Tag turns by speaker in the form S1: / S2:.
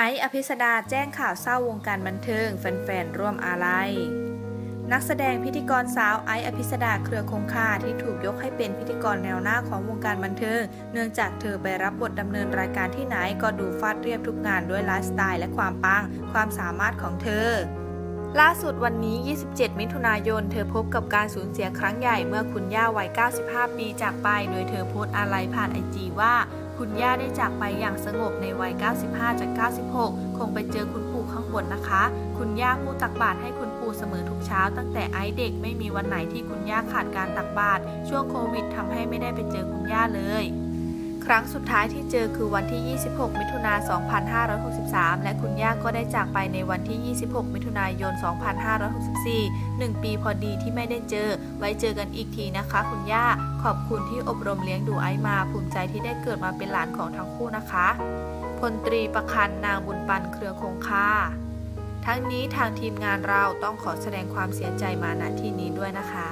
S1: ไอซ์อภิสดาแจ้งข่าวเศร้าวงการบันเทิง แฟนๆ ร่วมอาลัย นักแสดงพิธีกรสาวไอซ์อภิสดาเครือคงคาที่ถูกยกให้เป็นพิธีกรแนวหน้าของวงการบันเทิง เนื่องจากเธอไปรับบทดำเนินรายการที่ไหนก็ดูฟาดเรียบทุกงานด้วยไลฟ์สไตล์และความปัง ความสามารถของเธอล่าสุดวันนี้ 27 มิถุนายน เธอพบกับการสูญเสียครั้งใหญ่เมื่อคุณย่าวัย 95 ปีจากไป โดยเธอโพสต์อาลัยผ่านไอจีว่า คุณย่าได้จากไปอย่างสงบในวัย 95 จาก 96 คงไปเจอคุณปู่ข้างบนนะคะ คุณย่าผู้ตักบาตรให้คุณปู่เสมอทุกเช้า ตั้งแต่ไอซ์เด็กไม่มีวันไหนที่คุณย่าขาดการตักบาตรช่วงโควิดทำให้ไม่ได้ไปเจอคุณย่าเลย ครั้งสุดท้ายที่เจอคือวันที่ 26 มิถุนายน2563 และคุณย่าก็ได้จากไปในวันที่ 26 มิถุนายน 2564 1 ปีพอดีที่ไม่ได้เจอ ไว้เจอกันอีกทีนะคะ คุณย่า ขอบคุณที่อบรมเลี้ยงดูไอมา ภูมิใจที่ได้เกิดมาเป็นหลานของทั้งคู่นะคะ พลตรีประคันนางบุญปันเครือคงคาทั้งนี้ทางทีมงานเราต้องขอแสดงความเสียใจมาณที่นี้ด้วยนะคะ